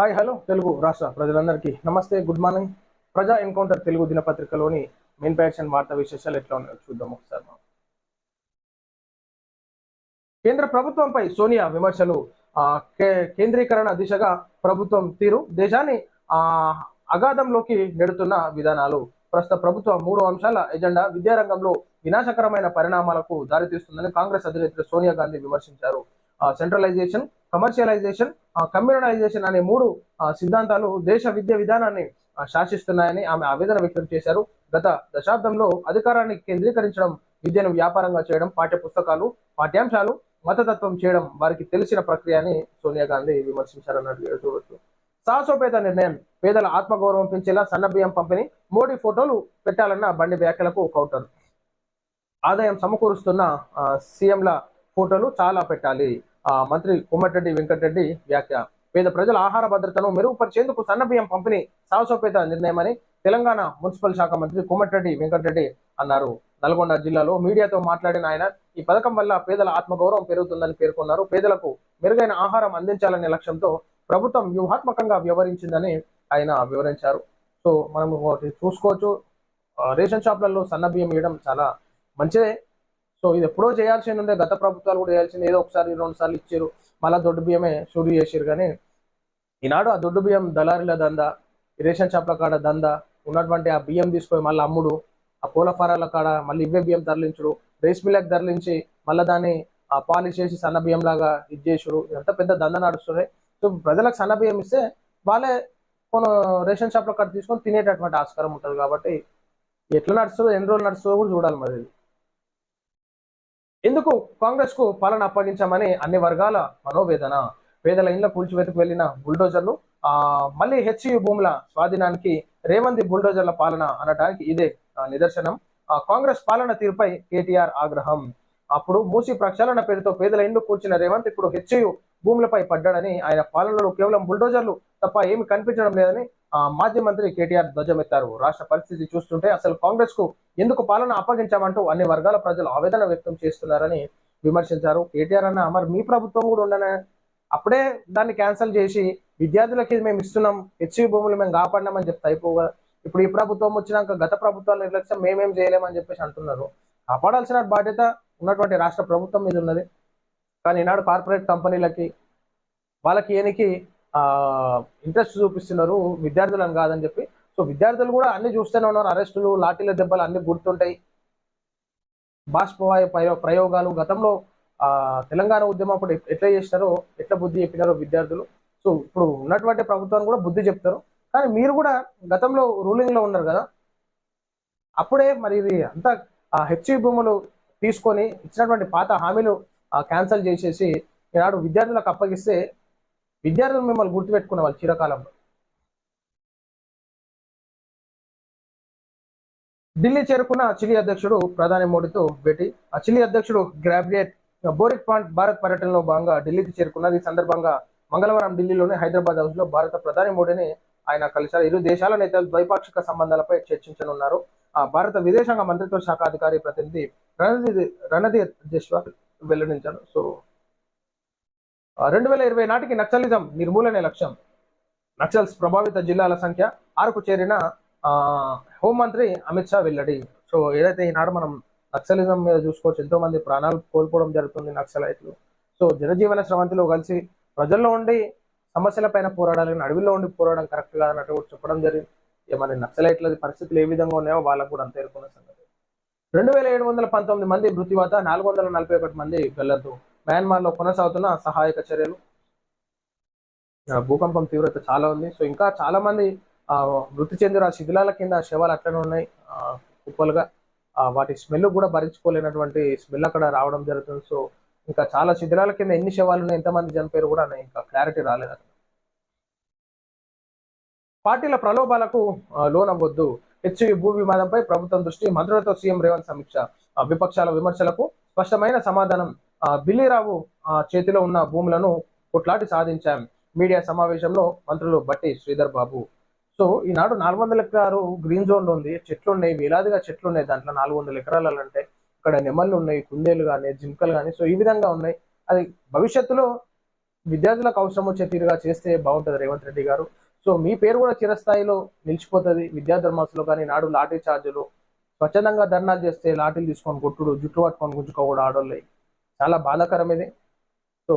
Hi hello Telugu రాష్ట్ర ప్రజలందరికీ నమస్తే good morning Praja encounter Telugu దినపత్రికలోని main faction వార్తా విశేషాలు ఎట్లా ఉన్నాయో చూద్దాం ఒకసారి మనం. కేంద్ర ప్రభుత్వంపై సోనియా విమర్శలు ఆ, కేంద్రీకరణ దిశగా ప్రభుత్వం తీరు దేశాన్ని ఆ, అగాధంలోకి నెడుతున్న విధానాలు ప్రస్తుత ప్రభుత్వ మూడు అంశాల ఎజెండా విద్యారంగంలో వినాశకరమైన పరిణామాలకు దారితీస్తుందని కాంగ్రెస్ అధినేత్రి సోనియా గాంధీ విమర్శించారు సెంట్రలైజేషన్ కమర్షియలైజేషన్ కమ్యూనలైజేషన్ అనే మూడు సిద్ధాంతాలు దేశ విద్య విధానాన్ని శాసిస్తున్నాయని ఆమె ఆవేదన వ్యక్తం చేశారు. గత దశాబ్దంలో అధికారాన్ని కేంద్రీకరించడం విద్యను వ్యాపారంగా చేయడం పాఠ్య పుస్తకాలు పాఠ్యాంశాలు మతతత్వం చేయడం వారికి తెలిసిన ప్రక్రియ అని సోనియా గాంధీ విమర్శించారన్నట్టు చూడవచ్చు సాహసోపేత నిర్ణయం పేదల ఆత్మగౌరవం పెంచేలా సన్నబియ్యం పంపిణీ మోడీ ఫోటోలు పెట్టాలన్న బండి వ్యాఖ్యలకు కౌంటర్. ఆదాయం సమకూరుస్తున్న సీఎంల ఫోటోలు చాలా పెట్టాలి. మంత్రి కోమటిరెడ్డి వెంకటరెడ్డి వ్యాఖ్య. పేద ప్రజల ఆహార భద్రతను మెరుగుపరిచేందుకు సన్నబియ్యం పంపిణీ సాహసోపేత నిర్ణయమని తెలంగాణ మున్సిపల్ శాఖ మంత్రి కోమటిరెడ్డి వెంకటరెడ్డి అన్నారు. నల్గొండ జిల్లాలో మీడియాతో మాట్లాడిన ఆయన ఈ పథకం వల్ల పేదల ఆత్మగౌరవం పెరుగుతుందని పేర్కొన్నారు. పేదలకు మెరుగైన ఆహారం అందించాలనే లక్ష్యంతో ప్రభుత్వం వ్యూహాత్మకంగా వ్యవహరించిందని ఆయన వివరించారు. సో మనం చూసుకోవచ్చు. రేషన్ షాప్లలో సన్న బియ్యం ఇవ్వడం చాలా మంచిదే. సో ఇది ఎప్పుడో చేయాల్సి ఉండే గత ప్రభుత్వాలు కూడా చేయాల్సింది. ఏదో ఒకసారి రెండు సార్లు ఇచ్చారు మళ్ళీ దొడ్డు బియ్యమే షూరు చేసారు కానీ ఈనాడు ఆ దొడ్డు బియ్యం దళారీల దందా రేషన్ షాప్ల కాడ దందా ఉన్నటువంటి ఆ బియ్యం తీసుకొని మళ్ళీ అమ్ముడు ఆ పూల ఫారాల కాడ మళ్ళీ ఇవే బియ్యం తరలించుడు రైస్ మిల్లకు తరలించి మళ్ళీ దాన్ని ఆ పాలిష్ చేసి సన్న బియ్యం లాగా ఇది చేసుడు. ఇదంతా పెద్ద దంద నడుస్తున్నాయి. సో ప్రజలకు సన్న బియ్యం ఇస్తే వాళ్ళే కొన్ని రేషన్ షాప్ల కాడ తీసుకొని తినేటటువంటి ఆస్కారం ఉంటుంది కాబట్టి ఎట్లా నడుస్తుందో ఎన్ని రోజులు నడుస్తుందో కూడా చూడాలి మరి. ఇది. ఎందుకు కాంగ్రెస్కు పాలన అప్పగించామని అన్ని వర్గాల మనోవేదన? పేదల ఇండ్ల కూల్చివేతకు వెళ్ళిన బుల్డోజర్లు ఆ మళ్ళీ హెచ్యు భూముల స్వాధీనానికి రేవంత్ బుల్డోజర్ల పాలన అనడానికి ఇదే నిదర్శనం. ఆ కాంగ్రెస్ పాలన తీరుపై కేటీఆర్ ఆగ్రహం. అప్పుడు మూసి ప్రక్షాళన పేరుతో పేదల ఇండ్లు కూల్చిన రేవంత్ ఇప్పుడు హెచ్యు భూములపై పడ్డాడని ఆయన పాలనలో కేవలం బుల్డోజర్లు తప్ప ఏమి కనిపించడం లేదని ఆ, మాజీ మంత్రి కేటీఆర్ ధ్వజమెత్తారు. రాష్ట్ర పరిస్థితి చూస్తుంటే అసలు కాంగ్రెస్కు ఎందుకు పాలన అప్పగించామంటూ అన్ని వర్గాల ప్రజలు ఆవేదన వ్యక్తం చేస్తున్నారని విమర్శించారు. కేటీఆర్ అన్న మరి మీ ప్రభుత్వం కూడా ఉండనే. అప్పుడే దాన్ని క్యాన్సిల్ చేసి విద్యార్థులకి మేము ఇస్తున్నాం. హెచ్ఈ భూములు మేము కాపాడినామని చెప్తే అయిపోగా ఇప్పుడు ఈ ప్రభుత్వం వచ్చినాక గత ప్రభుత్వాల నిర్లక్ష్యం మేమేం చేయలేమని చెప్పేసి అంటున్నారు. కాపాడాల్సిన బాధ్యత ఉన్నటువంటి రాష్ట్ర ప్రభుత్వం మీద ఉన్నది. కానీ ఈనాడు కార్పొరేట్ కంపెనీలకి వాళ్ళకి ఏనికి ఇంట్రెస్ట్ చూపిస్తున్నారు విద్యార్థులను కాదని చెప్పి సో విద్యార్థులు కూడా అన్ని చూస్తూనే ఉన్నారు. అరెస్టులు లాఠీల దెబ్బలు అన్ని గుర్తుంటాయి. బాష్పవాయు ప్రయో ప్రయోగాలు గతంలో తెలంగాణ ఉద్యమం అప్పుడు ఎట్లా చేసినారో ఎట్లా బుద్ధి చెప్పినారో విద్యార్థులు. సో ఇప్పుడు ఉన్నటువంటి ప్రభుత్వాన్ని కూడా బుద్ధి చెప్తారు. కానీ మీరు కూడా గతంలో రూలింగ్లో ఉన్నారు కదా? అప్పుడే మరి ఇది అంతా ఆ భూములు తీసుకొని ఇచ్చినటువంటి పాత హామీలు క్యాన్సిల్ చేసేసి ఈనాడు విద్యార్థులకు అప్పగిస్తే విద్యార్థులు మిమ్మల్ని గుర్తుపెట్టుకునే వాళ్ళు చిరకాలంలో. ఢిల్లీ చేరుకున్న చిలీ అధ్యక్షుడు ప్రధాని మోడీతో భేటీ. ఆ చిలీ అధ్యక్షుడు గ్రాడ్యుయేట్ బోరిక్ పాయింట్ భారత్ పర్యటనలో భాగంగా ఢిల్లీకి చేరుకున్నది. ఈ సందర్భంగా మంగళవారం ఢిల్లీలోని హైదరాబాద్ హౌస్లో భారత ప్రధాని మోడీని ఆయన కలిశారు. ఇరు దేశాల నేతలు ద్వైపాక్షిక సంబంధాలపై చర్చించనున్నారు. ఆ భారత విదేశాంగ మంత్రిత్వ శాఖ అధికారి ప్రతినిధి రణది రణది జస్వాల్ వెల్లడించారు. సో రెండు వేల ఇరవై నాటికి నక్సలిజం నిర్మూలనే లక్ష్యం. నక్సల్స్ ప్రభావిత జిల్లాల సంఖ్య ఆరుకు చేరిన హోంమంత్రి అమిత్ షా వెల్లడి. సో ఏదైతే ఈనాడు మనం నక్సలిజం మీద చూసుకోవచ్చు ఎంతో మంది ప్రాణాలు కోల్పోవడం జరుగుతుంది నక్సలైట్లు. సో జనజీవన స్రవంతిలో కలిసి ప్రజల్లో ఉండి సమస్యల పైన పోరాడాలని అడవిలో ఉండి పోరాడడం కరెక్ట్ కాదన్నట్టు కూడా చెప్పడం జరిగింది. ఏమైనా నక్సలైట్ల పరిస్థితులు ఏ విధంగా ఉన్నాయో వాళ్ళకు కూడా అంత ఎరుకున్న సంగతి. రెండు వేల ఏడు వందల పంతొమ్మిది మంది మృత్యువాత నాలుగు వందల నలభై ఒకటి మంది గల్లర్లు మయన్మార్లో కొనసాగుతున్న సహాయక చర్యలు. భూకంపం తీవ్రత చాలా ఉంది. సో ఇంకా చాలా మంది మృతి చెందిన ఆ శిథిలాల కింద శవాలు అట్లనే ఉన్నాయి. కుప్పలుగా. వాటి స్మెల్ కూడా భరించుకోలేనటువంటి స్మెల్ అక్కడ రావడం జరుగుతుంది. సో ఇంకా చాలా శిథిలాల కింద ఎన్ని శవాలు ఉన్నాయి ఎంతమంది చనిపోయారు కూడా ఇంకా క్లారిటీ రాలేదు పార్టీల ప్రలోభాలకు లోనవ్వద్దు. హెచ్వి భూ వివాదంపై ప్రభుత్వం దృష్టి మంత్రులతో సీఎం రేవంత్ సమీక్ష. విపక్షాల విమర్శలకు స్పష్టమైన సమాధానం. బిల్లీరావు ఆ, చేతిలో ఉన్న భూములను కొట్లాటి సాధించాం. మీడియా సమావేశంలో మంత్రులు బట్టి శ్రీధర్ బాబు. సో ఈనాడు నాలుగు వందల ఎకరాలు గ్రీన్ జోన్ ఉంది. చెట్లు ఉన్నాయి వేలాదిగా చెట్లు ఉన్నాయి దాంట్లో నాలుగు వందల ఎకరాలు అంటే ఇక్కడ నెమళ్ళు ఉన్నాయి కుందేలు కానీ జింకలు కానీ. సో ఈ విధంగా ఉన్నాయి. అది భవిష్యత్తులో విద్యార్థులకు అవసరం వచ్చే తీరుగా చేస్తే బాగుంటుంది రేవంత్ రెడ్డి గారు. సో మీ పేరు కూడా చిరస్థాయిలో నిలిచిపోతుంది. విద్యార్థుల మనసులో కానీ నాడు లాఠీ చార్జులు స్వచ్ఛందంగా ధర్నాలు చేస్తే లాఠీలు తీసుకొని కొట్టుడు జుట్టు పట్టుకొని గుంజుకోకూడదు కూడా చాలా బాధాకరం ఇది. సో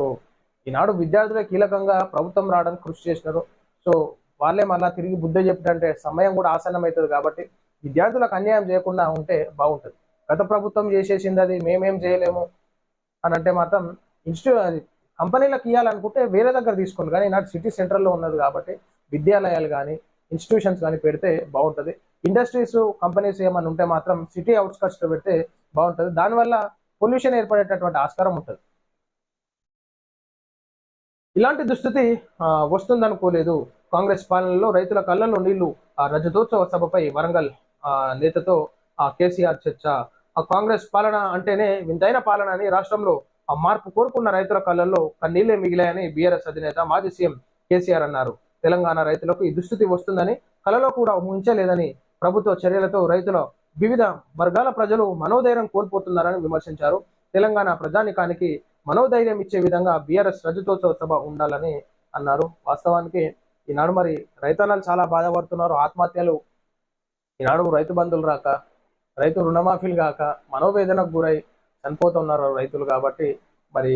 ఈనాడు విద్యార్థులే కీలకంగా ప్రభుత్వం రావడానికి కృషి చేసినారు. సో వాళ్ళే మళ్ళా తిరిగి బుద్ధి చెప్పినంటే సమయం కూడా ఆసన్నం అవుతుంది కాబట్టి విద్యార్థులకు అన్యాయం చేయకుండా ఉంటే బాగుంటుంది. గత ప్రభుత్వం చేసేసింది అది మేమేం చేయలేము అని అంటే మాత్రం ఇన్స్టిట్యూ కంపెనీలకు ఇవ్వాలనుకుంటే వేరే దగ్గర తీసుకోండి. కానీ నాకు సిటీ సెంటర్లో ఉన్నది కాబట్టి విద్యాలయాలు కానీ ఇన్స్టిట్యూషన్స్ కానీ పెడితే బాగుంటుంది. ఇండస్ట్రీస్ కంపెనీస్ ఏమైనా ఉంటే మాత్రం సిటీ అవుట్స్కట్స్లో పెడితే బాగుంటుంది. దానివల్ల పొల్యూషన్ ఏర్పడేటటువంటి ఆస్కారం ఉంటుంది. ఇలాంటి దుస్థితి వస్తుందనుకోలేదు. కాంగ్రెస్ పాలనలో రైతుల కళ్ళల్లో నీళ్ళు రజతోత్సవ సభపై వరంగల్ నేతతో ఆ కేసీఆర్ చర్చ. ఆ కాంగ్రెస్ పాలన అంటేనే వింతైన పాలన అని రాష్ట్రంలో ఆ మార్పు కోరుకున్న రైతుల కళ్ళల్లో కన్నీళ్ళే మిగిలాయని బీఆర్ఎస్ అధినేత మాజీ సీఎం కేసీఆర్ అన్నారు. తెలంగాణ రైతులకు ఈ దుస్థితి వస్తుందని కలలో కూడా ఊహించలేదని ప్రభుత్వ చర్యలతో రైతుల వివిధ వర్గాల ప్రజలు మనోధైర్యం కోల్పోతున్నారని విమర్శించారు. తెలంగాణ ప్రజానికానికి మనోధైర్యం ఇచ్చే విధంగా బీఆర్ఎస్ రజతోత్సవ సభ ఉండాలని అన్నారు. వాస్తవానికి ఈనాడు మరి రైతన్నలు చాలా బాధపడుతున్నారు ఆత్మహత్యలు. ఈనాడు రైతు బంధువులు రాక రైతు రుణమాఫీలు కాక మనోవేదనకు గురై చనిపోతున్నారు రైతులు కాబట్టి మరి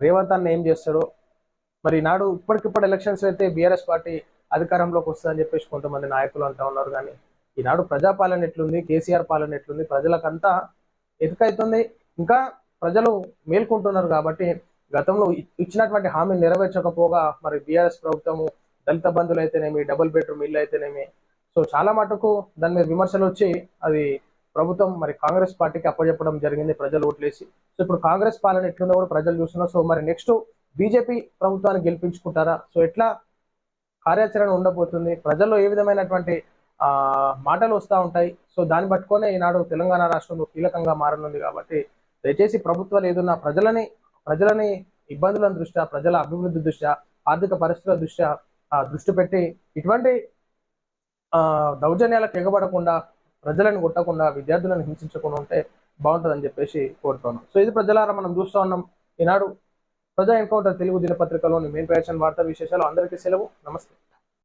రేవంత్ అన్న ఏం చేస్తాడో? మరి ఈనాడు ఇప్పటికిప్పుడు ఎలక్షన్స్ అయితే బీఆర్ఎస్ పార్టీ అధికారంలోకి వస్తుందని చెప్పేసి కొంతమంది నాయకులు అంటూ ఉన్నారు కానీ ఈనాడు ప్రజాపాలన ఎట్లుంది కేసీఆర్ పాలన ఎట్లుంది? ప్రజలకంతా ఎదుకైతుంది ఇంకా ప్రజలు మేల్కొంటున్నారు కాబట్టి గతంలో ఇచ్చినటువంటి హామీలు నెరవేర్చకపోగా మరి బీఆర్ఎస్ ప్రభుత్వము దళిత బంధువులు అయితేనేమి డబుల్ బెడ్రూమ్ ఇల్లు అయితేనేమి సో చాలా మటుకు దాని మీద విమర్శలు వచ్చి అది ప్రభుత్వం మరి కాంగ్రెస్ పార్టీకి అప్పచెప్పడం జరిగింది ప్రజలు ఓట్లేసి. సో ఇప్పుడు కాంగ్రెస్ పాలన ఎట్లుందో కూడా ప్రజలు చూస్తున్నారు. సో మరి నెక్స్ట్ బీజేపీ ప్రభుత్వాన్ని గెలిపించుకుంటారా? సో ఎట్లా కార్యాచరణ ఉండబోతుంది? ప్రజల్లో ఏ విధమైనటువంటి మాటలు వస్తూ ఉంటాయి? సో దాన్ని పట్టుకొనే ఈనాడు తెలంగాణ రాష్ట్రంలో కీలకంగా మారనుంది కాబట్టి దయచేసి ప్రభుత్వాలు ఏదన్నా ప్రజలని ప్రజలని ఇబ్బందుల దృష్ట్యా ప్రజల అభివృద్ధి దృష్ట్యా ఆర్థిక పరిస్థితుల దృష్ట్యా దృష్టి పెట్టి ఇటువంటి ఆ దౌర్జన్యాలకు ఎగబడకుండా ప్రజలను కొట్టకుండా విద్యార్థులను హింసించకుండా ఉంటే బాగుంటుందని చెప్పేసి కోరుతున్నాం సో ఇది ప్రజలారా మనం చూస్తూ ఉన్నాం. ఈనాడు ప్రజా ఎన్కౌంటర్ తెలుగు దినపత్రికలోని మెయిన్ ప్యాషన్ వార్తా విశేషాలు. అందరికీ సెలవు. నమస్తే.